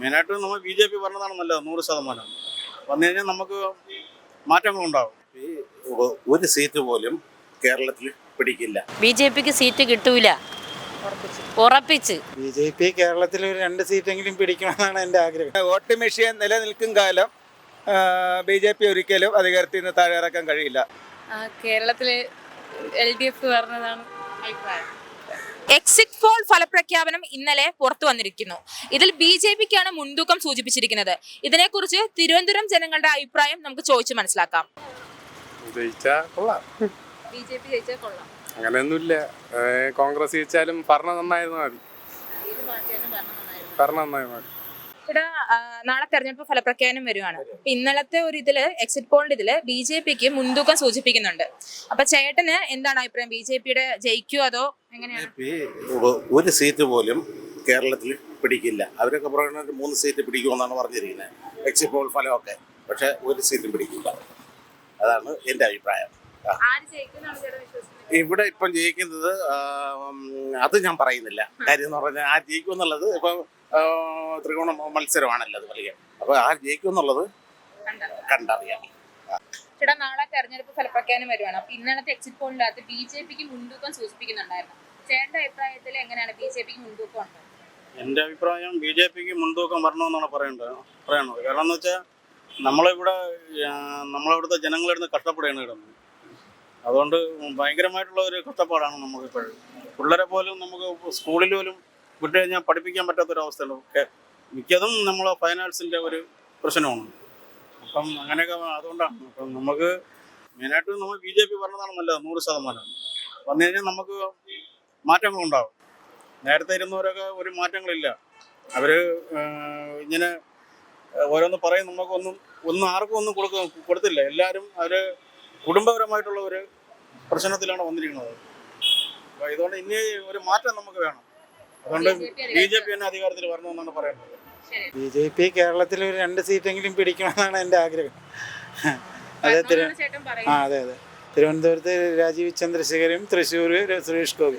മെയിനായിട്ട് നമ്മൾ B J P പറഞ്ഞതാണ് നല്ലത് നൂറ് ശതമാനം. വന്നു കഴിഞ്ഞാൽ നമുക്ക് മാറ്റങ്ങളുണ്ടാവും. ഈ ഒരു സീറ്റ് പോലും കേരളത്തിൽ പിടിക്കില്ല. ബി ജെ പിക്ക് സീറ്റ് കിട്ടൂല. ഉറപ്പിച്ച്. ബി ജെ പി കേരളത്തിൽ ഒരു രണ്ട് സീറ്റെങ്കിലും പിടിക്കണമെന്നാണ് എന്റെ ആഗ്രഹം. വോട്ട് മെഷീൻ നിലനിൽക്കും കാലം ബി ജെ പി ഒരിക്കലും അധികാരത്തിൽ നിന്ന് താഴെ ഇറക്കാൻ കഴിയില്ല. കേരളത്തിൽ എൽ ഡി എഫ് പറഞ്ഞതാണ് അഭിപ്രായം. എക്സിറ്റ് പോൾ ഫലപ്രഖ്യാപനം ഇന്നലെ പുറത്തു വന്നിരിക്കുന്നു. ഇതിൽ ബി ജെ പിക്കാണ് മുൻതൂക്കം സൂചിപ്പിച്ചിരിക്കുന്നത്. ഇതിനെക്കുറിച്ച് തിരുവനന്തപുരം ജനങ്ങളുടെ അഭിപ്രായം നമുക്ക് ചോദിച്ചു മനസ്സിലാക്കാം. ജയിച്ചാ കൊള്ളാം. ബി ജെ പി ജയിച്ചാൽ കൊള്ളാം. അങ്ങനെയൊന്നുമില്ല. കോൺഗ്രസ് ജയിച്ചാലും ഭരണം നന്നായിരുന്നു മതി. ഭരണം നന്നായി മതി ഇവിടെ നാളെ തെരഞ്ഞെടുപ്പ് ഫലപ്രഖ്യാപനം വരുവാണ്. അപ്പൊ ഇന്നലത്തെ ഒരു ഇതിൽ എക്സിറ്റ് പോളിന്റെ ഇതിൽ ബി ജെ പിക്ക് മുൻതൂക്കം സൂചിപ്പിക്കുന്നുണ്ട്. അപ്പൊ ചേട്ടന് എന്താണ് അഭിപ്രായം? ബി ജെ പിയുടെ ജയിക്കുമോ അതോ എങ്ങനെയാണ്? ഒരു സീറ്റ് പോലും കേരളത്തിൽ പിടിക്കില്ല. അവരൊക്കെ പറയുന്നത് മൂന്ന് സീറ്റ് പിടിക്കുമെന്നാണ് പറഞ്ഞിരിക്കുന്നത്. എക്സിറ്റ് പോൾ ഫലമൊക്കെ. പക്ഷെ ഒരു സീറ്റും പിടിക്കില്ല. അതാണ് എന്റെ അഭിപ്രായം. ഇവിടെ ഇപ്പം ജയിക്കുന്നത് അത് ഞാൻ പറയുന്നില്ല. കാര്യം എന്ന് പറഞ്ഞാൽ ആ ജയിക്കും എന്നുള്ളത് ഇപ്പം ത്രികോണ മത്സരമാണല്ലോ അത് വലിയ. അപ്പൊ ആ ജയിക്കും എന്നുള്ളത് കണ്ടറിയാം. ചേട്ടാ നാളെ തെരഞ്ഞെടുപ്പ് ഫലപ്രഖ്യാനം വരുവാണ്. അപ്പൊ ഇന്നലത്തെ എക്സിറ്റ് പോളിനകത്ത് ബി ജെ പിക്ക് മുൻതൂക്കം സൂചിപ്പിക്കുന്നുണ്ടായിരുന്നു. ചേട്ടന്റെ അഭിപ്രായത്തിൽ എങ്ങനെയാണ് ബി ജെ പിക്ക് മുൻതൂക്കം ഉണ്ടോ എന്റെ അഭിപ്രായം ബി ജെ പിക്ക് മുൻതൂക്കം വരണമെന്നാണ് പറയേണ്ടത്. പറയണത്. കാരണം എന്ന് വെച്ചാൽ നമ്മളിവിടെ നമ്മളിവിടുത്തെ ജനങ്ങളിരുന്ന് കഷ്ടപ്പെടുകയാണ് കിടന്നത്. അതുകൊണ്ട് ഭയങ്കരമായിട്ടുള്ള ഒരു കഷ്ടപ്പാടാണ് നമുക്കിപ്പോഴും പിള്ളേരെ പോലും നമുക്ക് സ്കൂളിൽ പോലും വിട്ട് കഴിഞ്ഞാൽ പഠിപ്പിക്കാൻ പറ്റാത്തൊരവസ്ഥയാണ് ഒക്കെ മിക്കതും നമ്മളെ ഫൈനാൻസിന്റെ ഒരു പ്രശ്നമാണ്. അപ്പം അങ്ങനെയൊക്കെ അതുകൊണ്ടാണ്. അപ്പം നമുക്ക് മെയിനായിട്ട് നമ്മൾ ബി ജെ പി പറഞ്ഞതാണ് നല്ലത് നൂറ് ശതമാനം. വന്നു കഴിഞ്ഞാൽ നമുക്ക് മാറ്റങ്ങളുണ്ടാവും നേരത്തെ ഇരുന്നവരൊക്കെ ഒരു മാറ്റങ്ങളില്ല. അവർ ഇങ്ങനെ ഓരോന്ന് പറയും നമുക്കൊന്നും ഒന്നും ആർക്കും ഒന്നും കൊടുക്ക കൊടുത്തില്ല. എല്ലാവരും അവർ കുടുംബപരമായിട്ടുള്ള ഒരു പ്രശ്നത്തിലാണ് വന്നിരിക്കുന്നത്. ഇതുകൊണ്ട് ഇനി ഒരു മാറ്റം നമുക്ക് വേണം. അതുകൊണ്ട് ബി ജെ പി തന്നെ അധികാരത്തിൽ വരണമെന്നാണ് പറയുന്നത്. ബി ജെ പി കേരളത്തിൽ ഒരു രണ്ട് സീറ്റെങ്കിലും പിടിക്കണമെന്നാണ് എന്റെ ആഗ്രഹം. അതെ തിരു ആ അതെ അതെ. തിരുവനന്തപുരത്ത് രാജീവ് ചന്ദ്രശേഖരും തൃശ്ശൂർ സുരേഷ് ഗോപി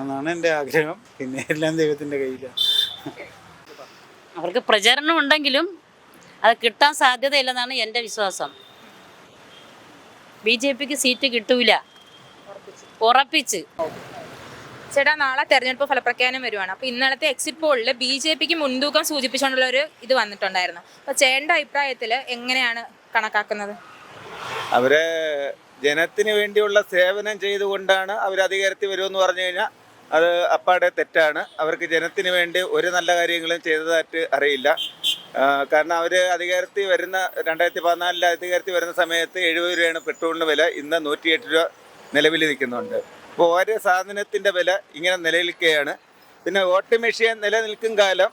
എന്നാണ് എന്റെ ആഗ്രഹം. പിന്നെ എല്ലാം ദൈവത്തിന്റെ കയ്യിലാണ്. അവർക്ക് പ്രചരണം ഉണ്ടെങ്കിലും അത് കിട്ടാൻ സാധ്യതയില്ലെന്നാണ് എന്റെ വിശ്വാസം. ബി ജെ പിക്ക് സീറ്റ് കിട്ടൂല. ഉറപ്പിച്ച്. ചേട്ടാ നാളെ തെരഞ്ഞെടുപ്പ് ഫലപ്രഖ്യാപനം വരുവാണ്. അപ്പൊ ഇന്നലത്തെ എക്സിറ്റ് പോളിൽ ബി ജെ പിക്ക് മുൻതൂക്കം സൂചിപ്പിച്ചുകൊണ്ടുള്ള ഒരു ഇത് വന്നിട്ടുണ്ടായിരുന്നു. അപ്പൊ ചേട്ടന്റെ അഭിപ്രായത്തിൽ എങ്ങനെയാണ് കണക്കാക്കുന്നത്? അവർ ജനത്തിന് വേണ്ടിയുള്ള സേവനം ചെയ്തുകൊണ്ടാണ് അവർ അധികാരത്തിൽ വരുമെന്ന് പറഞ്ഞു കഴിഞ്ഞാൽ അത് അപ്പാടെ തെറ്റാണ്. അവർക്ക് ജനത്തിന് വേണ്ടി ഒരു നല്ല കാര്യങ്ങളും ചെയ്തതായിട്ട് അറിയില്ല. കാരണം അവർ അധികാരത്തിൽ വരുന്ന രണ്ടായിരത്തി പതിനാലിൽ അധികാരത്തിൽ വരുന്ന സമയത്ത് എഴുപത് രൂപയാണ് പെട്രോളിന് വില. ഇന്ന് നൂറ്റിയെട്ട് രൂപ നിലവിൽ നിൽക്കുന്നുണ്ട്. അപ്പോൾ ഓരോ സാധനത്തിന്റെ വില ഇങ്ങനെ നിലനിൽക്കുകയാണ്. പിന്നെ വോട്ട് മെഷീൻ നിലനിൽക്കും കാലം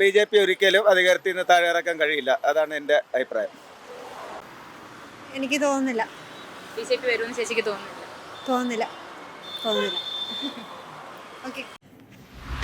ബി ജെ പി ഒരിക്കലും അധികാരത്തിൽ നിന്ന് താഴെ ഇറക്കാൻ കഴിയില്ല. അതാണ് എന്റെ അഭിപ്രായം. എനിക്ക് തോന്നുന്നില്ല. ബി ജെ പി വരുമെന്ന് ചേച്ചിക്ക് തോന്നുന്നില്ല. തോന്നുന്നില്ല. തോന്നുന്നില്ല. ഓക്കെ.